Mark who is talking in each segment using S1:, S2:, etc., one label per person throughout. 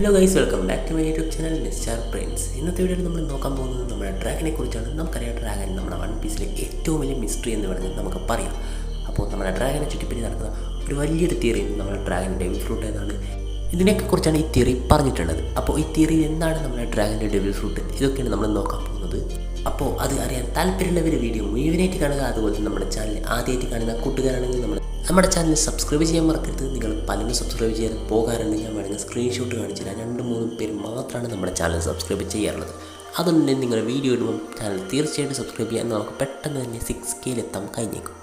S1: Hello guys welcome back to my YouTube channel Mister Prince ഇന്നത്തെ വീഡിയോയിൽ നമ്മൾ നോക്കാൻ പോകുന്നത് നമ്മുടെ ഡ്രാഗനെ കുറിച്ചാണ്. നമുക്കറിയാം ഡ്രാഗൻ നമ്മുടെ വൺ പീസിലെ ഏറ്റവും വലിയ മിസ്റ്ററി എന്ന് വേണമെങ്കിൽ നമുക്ക് പറയാം. അപ്പോൾ നമ്മുടെ ഡ്രാഗനെ ചുറ്റിപ്പറ്റി നടക്കുന്ന ഒരു വലിയൊരു തിയറി നമ്മുടെ ഡ്രാഗൻ ഡെവിൽ ഫ്രൂട്ട് എന്നാണ്. ഇതിനെയൊക്കെ കുറിച്ചാണ് ഈ തിയറി പറഞ്ഞിട്ടുള്ളത്. അപ്പോൾ ഈ തിയറി എന്താണ് നമ്മുടെ ഡ്രാഗന്റെ ഡെവിൽ ഫ്രൂട്ട് ഇതൊക്കെയാണ് നമ്മൾ നോക്കാൻ പോകുന്നത്. അപ്പോൾ അത് അറിയാൻ താല്പര്യമുള്ളവർ വീഡിയോ മുഴുവനായിട്ട് കാണുക. അതുപോലെ നമ്മുടെ ചാനൽ ആദ്യമായിട്ട് കാണുന്ന കൂട്ടുകാരാണെങ്കിൽ നമ്മൾ നമ്മുടെ ചാനൽ സബ്സ്ക്രൈബ് ചെയ്യാൻ മറക്കരുത്. നിങ്ങൾ പലരും സബ്സ്ക്രൈബ് ചെയ്യാൻ പോകാറുണ്ട്. ഞാൻ വേണമെങ്കിൽ സ്ക്രീൻഷോട്ട് കാണിച്ചു തരാം രണ്ട് മൂന്ന് പേര് മാത്രമാണ് നമ്മുടെ ചാനൽ സബ്സ്ക്രൈബ് ചെയ്യാറുള്ളത്. അതുകൊണ്ട് നിങ്ങൾ വീഡിയോ ഇടുമ്പോൾ ചാനൽ തീർച്ചയായിട്ടും സബ്സ്ക്രൈബ് ചെയ്യാൻ നമുക്ക് പെട്ടെന്ന് തന്നെ സിക്സ് കെയിലെത്താൻ കഴിഞ്ഞേക്കും.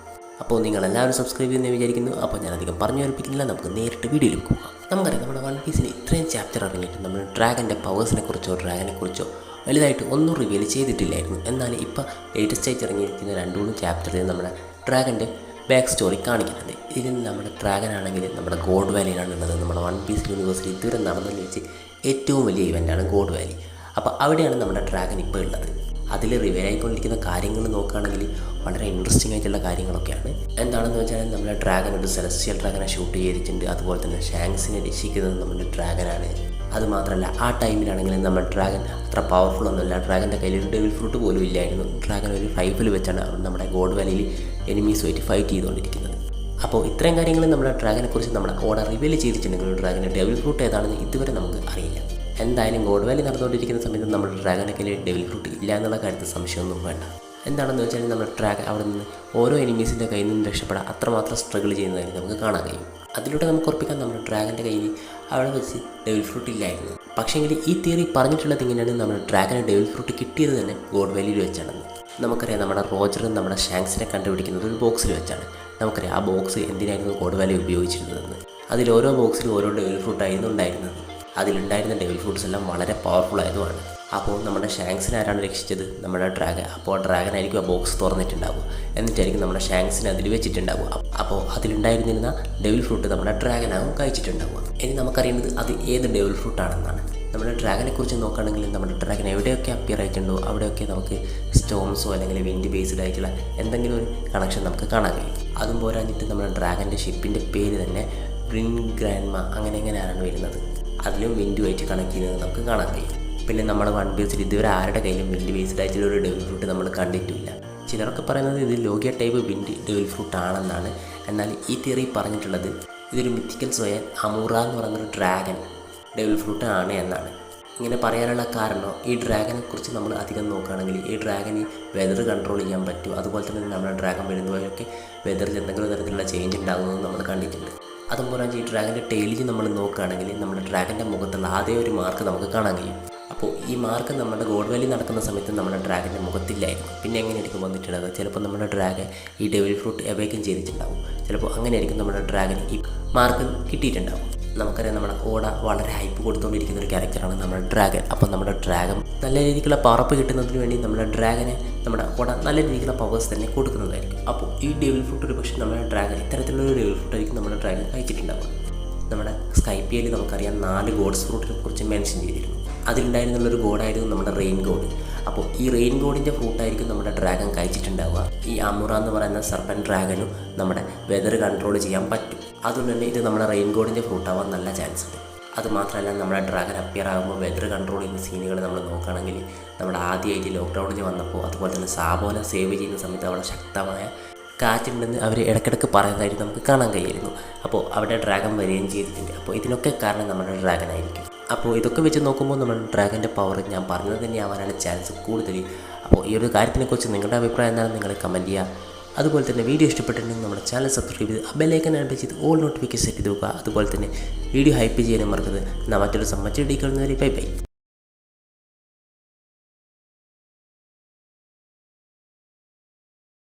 S1: അപ്പോൾ നിങ്ങൾ എല്ലാവരും സബ്സ്ക്രൈബ് ചെയ്യുമെന്ന് വിചാരിക്കുന്നു. അപ്പോൾ ഞാൻ അധികം പറഞ്ഞു ഏൽപ്പിക്കുന്നില്ല. നമുക്ക് നേരിട്ട് വീഡിയോയിൽ പോകാം. നമുക്കറിയാം നമ്മുടെ വൺ പീസിൽ ഇത്രയും ചാപ്റ്റർ ഇറങ്ങിയിട്ട് നമ്മൾ ഡ്രാഗന്റെ പവേഴ്സിനെ കുറിച്ചോ ഡ്രാഗനെ കുറിച്ചോ വലുതായിട്ട് ഒന്നും റിവീൽ ചെയ്തിട്ടില്ലായിരുന്നു. എന്നാൽ ഇപ്പോൾ ലേറ്റസ്റ്റ് ആയിട്ട് ഇറങ്ങിയിരിക്കുന്ന രണ്ട് മൂന്ന് ചാപ്റ്ററിൽ നമ്മുടെ ഡ്രാഗന്റെ ബാക്ക് സ്റ്റോറി കാണിക്കുന്നത്. ഇതിൽ നമ്മുടെ ഡ്രാഗൺ ആണെങ്കിൽ നമ്മുടെ ഗോഡ് വാലിയിലാണ് ഉള്ളത്. നമ്മുടെ വൺ പീസ് യൂണിവേഴ്സിൽ ഇതുവരെ നടന്നതിൽ വെച്ച് ഏറ്റവും വലിയ ഇവന്റാണ് ഗോഡ് വാലി. അപ്പോൾ അവിടെയാണ് നമ്മുടെ ഡ്രാഗൻ ഇപ്പോൾ ഉള്ളത്. അതിൽ റിവീൽ ആയിക്കൊണ്ടിരിക്കുന്ന കാര്യങ്ങൾ നോക്കുകയാണെങ്കിൽ വളരെ ഇൻട്രസ്റ്റിംഗ് ആയിട്ടുള്ള കാര്യങ്ങളൊക്കെയാണ്. എന്താണെന്ന് വെച്ചാൽ നമ്മുടെ ഡ്രാഗൻ ഒരു സെലസ്റ്റിയൽ ഡ്രാഗനെ ഷൂട്ട് ചെയ്തിട്ടുണ്ട്. അതുപോലെ തന്നെ ഷാങ്സിനെ രക്ഷിക്കുന്നത് നമ്മുടെ ഡ്രാഗനാണ് അത് മാത്രമല്ല ആ ടൈമിലാണെങ്കിൽ നമ്മൾ ഡ്രാഗൻ അത്ര പവർഫുൾ ഒന്നുമില്ല. ഡ്രാഗന്റെ കയ്യിൽ ഒരു ഡെവിൽ ഫ്രൂട്ട് പോലും ഇല്ലായിരുന്നു. ഡ്രാഗൻ ഒരു ഫൈഫിൽ വെച്ചാണ് നമ്മുടെ ഗോഡ് വാലിയിൽ വൈറ്റ് ഫൈറ്റ് ചെയ്തുകൊണ്ടിരിക്കുന്നത്. അപ്പോൾ ഇത്രയും കാര്യങ്ങൾ നമ്മുടെ ഡ്രാഗനെ കുറിച്ച് നമ്മുടെ ഓർഡർ റിവീൽ ചെയ്തിട്ടുണ്ടെങ്കിൽ ഡ്രാഗന്റെ ഡെവിൽ ഫ്രൂട്ട് ഏതാണെന്ന് ഇതുവരെ നമുക്ക് അറിയില്ല. എന്തായാലും ഗോഡ് വാലി നടന്നുകൊണ്ടിരിക്കുന്ന സമയത്ത് നമ്മുടെ ഡ്രാഗന്റെ കയ്യിൽ ഡെവിൽ ഫ്രൂട്ട് ഇല്ല എന്നുള്ള കാര്യത്തിൽ സംശയമൊന്നും വേണ്ട. എന്താണെന്ന് വെച്ചാൽ നമ്മുടെ ട്രാക്ക് അവിടെ നിന്ന് ഓരോ എനിമീസിന്റെ കയ്യിൽ നിന്നും രക്ഷപ്പെടാൻ അത്രമാത്രം സ്ട്രഗിൾ ചെയ്യുന്നതായി നമുക്ക് കാണാൻ കഴിയും. അതിലൂടെ നമുക്ക് ഉറപ്പിക്കാൻ നമ്മുടെ ഡ്രാഗന്റെ കയ്യിൽ അവിടെ വെച്ച് ഡെവിൽ ഫ്രൂട്ട് ഇല്ലായിരുന്നു. പക്ഷേങ്കിൽ ഈ തിയറി പറഞ്ഞിട്ടുള്ളത് ഇങ്ങനെയാണ്. നമ്മുടെ ഡ്രാഗന് ഡെവിൽ ഫ്രൂട്ട് കിട്ടിയത് തന്നെ ഗോഡ് വാലിയിൽ വെച്ചാണെന്ന് നമുക്കറിയാം നമ്മുടെ റോജറും നമ്മുടെ ഷാങ്സിനെ കണ്ടുപിടിക്കുന്നത് ഒരു ബോക്സിൽ വെച്ചാണ്. നമുക്കറിയാം ആ ബോക്സ് എന്തിനായിരുന്നു ഗോഡ് വാലി ഉപയോഗിച്ചിരുന്നതെന്ന്. അതിൽ ഓരോ ബോക്സിലും ഓരോ ഡെവിൽ ഫ്രൂട്ടായിരുന്നു ഉണ്ടായിരുന്നത്. അതിലുണ്ടായിരുന്ന ഡെവിൽ ഫ്രൂട്ട്സ് എല്ലാം വളരെ പവർഫുൾ ആയതുമാണ്. അപ്പോൾ നമ്മുടെ ഷാങ്സിനെ ആരാണ് രക്ഷിച്ചത്? നമ്മുടെ ഡ്രാഗൻ അപ്പോൾ ഡ്രാഗൻ ആയിരിക്കും ആ ബോക്സ് തുറന്നിട്ടുണ്ടാവുക. എന്നിട്ടായിരിക്കും നമ്മുടെ ഷാങ്സിനെ അതിൽ വെച്ചിട്ടുണ്ടാവുക. അപ്പോൾ അതിലുണ്ടായിരുന്നിരുന്ന ഡെവിൽ ഫ്രൂട്ട് നമ്മുടെ ഡ്രാഗനാകും കഴിച്ചിട്ടുണ്ടാവുക. ഇനി നമുക്കറിയേണ്ടത് അത് ഏത് ഡെവിൽ ഫ്രൂട്ട് ആണെന്നാണ്. നമ്മുടെ ഡ്രാഗനെ കുറിച്ച് നോക്കുകയാണെങ്കിൽ നമ്മുടെ ഡ്രാഗൻ എവിടെയൊക്കെ അപ്പിയർ ആയിട്ടുണ്ടോ അവിടെയൊക്കെ നമുക്ക് സ്റ്റോംസോ അല്ലെങ്കിൽ വിൻഡ് ബേസ്ഡ് ആയിട്ടുള്ള എന്തെങ്കിലും ഒരു കണക്ഷൻ നമുക്ക് കാണാൻ കഴിയും. അതും പോരാഞ്ഞിട്ട് നമ്മുടെ ഡ്രാഗന്റെ ഷിപ്പിന്റെ പേര് തന്നെ ഗ്രിൻ ഗ്രാൻഡ്മ അങ്ങനെ എങ്ങനെയാണ് വരുന്നത്. അതിലും വിൻഡുമായിട്ട് കണക്ട് ചെയ്യുന്നത് നമുക്ക് കാണാൻ കഴിയും. പിന്നെ നമ്മൾ വൺ ബേസിൽ ഇതുവരെ ആരുടെ കയ്യിലും വിൻഡ് ബേസ്ഡ് ആയിട്ടുള്ള ഒരു ഡെവിൽ ഫ്രൂട്ട് നമ്മൾ കണ്ടിട്ടില്ല. ചിലരൊക്കെ പറയുന്നത് ഇത് logia type wind devil fruit ആണെന്നാണ്. എന്നാൽ ഈ തിയറി പറഞ്ഞിട്ടുള്ളത് ഇതൊരു മിത്തിക്കൽ സ്വയൻ അമൂറ എന്ന് പറയുന്നൊരു ഡ്രാഗൻ ഡെവിൽ ഫ്രൂട്ട് ആണ് എന്നാണ്. ഇങ്ങനെ പറയാനുള്ള കാരണം ഈ ഡ്രാഗനെ കുറിച്ച് നമ്മൾ അധികം നോക്കുകയാണെങ്കിൽ ഈ ഡ്രാഗന് വെതർ കൺട്രോൾ ചെയ്യാൻ പറ്റും. അതുപോലെ തന്നെ നമ്മുടെ ഡ്രാഗൻ വരുന്നവരൊക്കെ വെതറിൽ എന്തെങ്കിലും തരത്തിലുള്ള ചേഞ്ച് ഉണ്ടാകുന്നത് നമ്മൾ കണ്ടിട്ടുണ്ട്. അതുപോലെ ഈ ഡ്രാഗന്റെ ടെയിലിൽ നമ്മൾ നോക്കുകയാണെങ്കിൽ നമ്മുടെ ഡ്രാഗന്റെ മുഖത്തുള്ള ആദ്യ ഒരു മാർക്ക് നമുക്ക് കാണാൻ കഴിയും. അപ്പോൾ ഈ മാർക്ക് നമ്മുടെ ഗോഡ് വാലി നടക്കുന്ന സമയത്ത് നമ്മുടെ ഡ്രാഗന്റെ മുഖത്തില്ലായിരുന്നു. പിന്നെ എങ്ങനെയായിരിക്കും വന്നിട്ടുള്ളത്? ചിലപ്പോൾ നമ്മുടെ ഡ്രാഗൻ ഈ ഡെവിൽ ഫ്രൂട്ട് എവേക്കും ചെയ്തിട്ടുണ്ടാവും. ചിലപ്പോൾ അങ്ങനെയായിരിക്കും നമ്മുടെ ഡ്രാഗൻ ഈ മാർക്ക് കിട്ടിയിട്ടുണ്ടാവും. നമുക്കറിയാം നമ്മുടെ ഓട വളരെ ഹൈപ്പ് കൊടുത്തുകൊണ്ടിരിക്കുന്ന ഒരു ക്യാരക്ടറാണ് നമ്മുടെ ഡ്രാഗൻ. അപ്പോൾ നമ്മുടെ ഡ്രാഗൻ നല്ല രീതിക്കുള്ള പറപ്പ് കിട്ടുന്നതിന് വേണ്ടി നമ്മുടെ ഡ്രാഗനെ നമ്മുടെ ഓട നല്ല രീതിക്കുള്ള പവേഴ്സ് തന്നെ കൊടുക്കുന്നതായിരിക്കും. അപ്പോൾ ഈ ഡെവിൽ ഫ്രൂട്ട് ഒരു പക്ഷേ നമ്മുടെ ഡ്രാഗൻ ഇത്തരത്തിലുള്ള ഡെവിൽ ഫ്രൂട്ട് ആയിരിക്കും നമ്മുടെ ഡ്രാഗൻ കഴിച്ചിട്ടുണ്ടാവുക. നമ്മുടെ സ്കൈപ്പിയയിൽ നമുക്കറിയാം നാല് ഗോഡ്സ് ഫ്രൂട്ടിനെ കുറിച്ച് മെൻഷൻ ചെയ്തിരുന്നു. അതിലുണ്ടായിരുന്നുള്ളൊരു ഗോഡായിരുന്നു നമ്മുടെ റെയിൻ ഗോഡ്. അപ്പോൾ ഈ റെയിൻ ഗോഡിന്റെ ഫ്രൂട്ടായിരിക്കും നമ്മുടെ ഡ്രാഗൺ കഴിച്ചിട്ടുണ്ടാവുക ഈ അമുറ എന്ന് പറയുന്ന സർപ്പൻ ഡ്രാഗനും നമ്മുടെ വെതർ കൺട്രോൾ ചെയ്യാൻ പറ്റും. അതുകൊണ്ട് തന്നെ ഇത് നമ്മുടെ റെയിൻ ഗോഡിന്റെ ഫ്രൂട്ടാവാൻ നല്ല ചാൻസ് ഉണ്ട്. അതുമാത്രമല്ല നമ്മുടെ ഡ്രാഗൺ അപ്പിയർ ആകുമ്പോൾ വെതർ കൺട്രോൾ ചെയ്യുന്ന സീനുകൾ നമ്മൾ നോക്കുകയാണെങ്കിൽ നമ്മുടെ ആദ്യമായിട്ട് ലോക്ക്ഡൗണിൽ വന്നപ്പോൾ അതുപോലെ തന്നെ സാബോല സേവ് ചെയ്യുന്ന സമയത്ത് അവിടെ ശക്തമായ കാറ്റുണ്ടെന്ന് അവർ ഇടയ്ക്കിടയ്ക്ക് പറയുന്നതായിട്ട് നമുക്ക് കാണാൻ കഴിയുമായിരുന്നു അപ്പോൾ അവിടെ ഡ്രാഗൺ വരികയും ചെയ്തിട്ടുണ്ട്. അപ്പോൾ ഇതിനൊക്കെ കാരണം നമ്മുടെ ഡ്രാഗൺ ആയിരിക്കും. അപ്പോൾ ഇതൊക്കെ വെച്ച് നോക്കുമ്പോൾ നമ്മൾ ഡ്രാഗന്റെ പവർ ഞാൻ പറഞ്ഞത് തന്നെ ആവാനാണ് ചാൻസ് കൂടുതൽ. അപ്പോൾ ഈ ഒരു കാര്യത്തിനെക്കുറിച്ച് നിങ്ങളുടെ അഭിപ്രായം എന്താണ് നിങ്ങൾ കമന്റ് ചെയ്യുക. അതുപോലെ തന്നെ വീഡിയോ ഇഷ്ടപ്പെട്ടിട്ടുണ്ടെങ്കിൽ നമ്മുടെ ചാനൽ സബ്സ്ക്രൈബ് ചെയ്ത് ബെല്ലൈക്കൻ അടിച്ച് ചെയ്ത് ഓൾ നോട്ടിഫിക്കേഷൻ സെറ്റ് ചെയ്ത് അതുപോലെ തന്നെ വീഡിയോ ഹൈപ്പ് ചെയ്യാനും മറക്കരുത്. എന്നാൽ മറ്റൊരു ഡീ ബൈ ബൈ.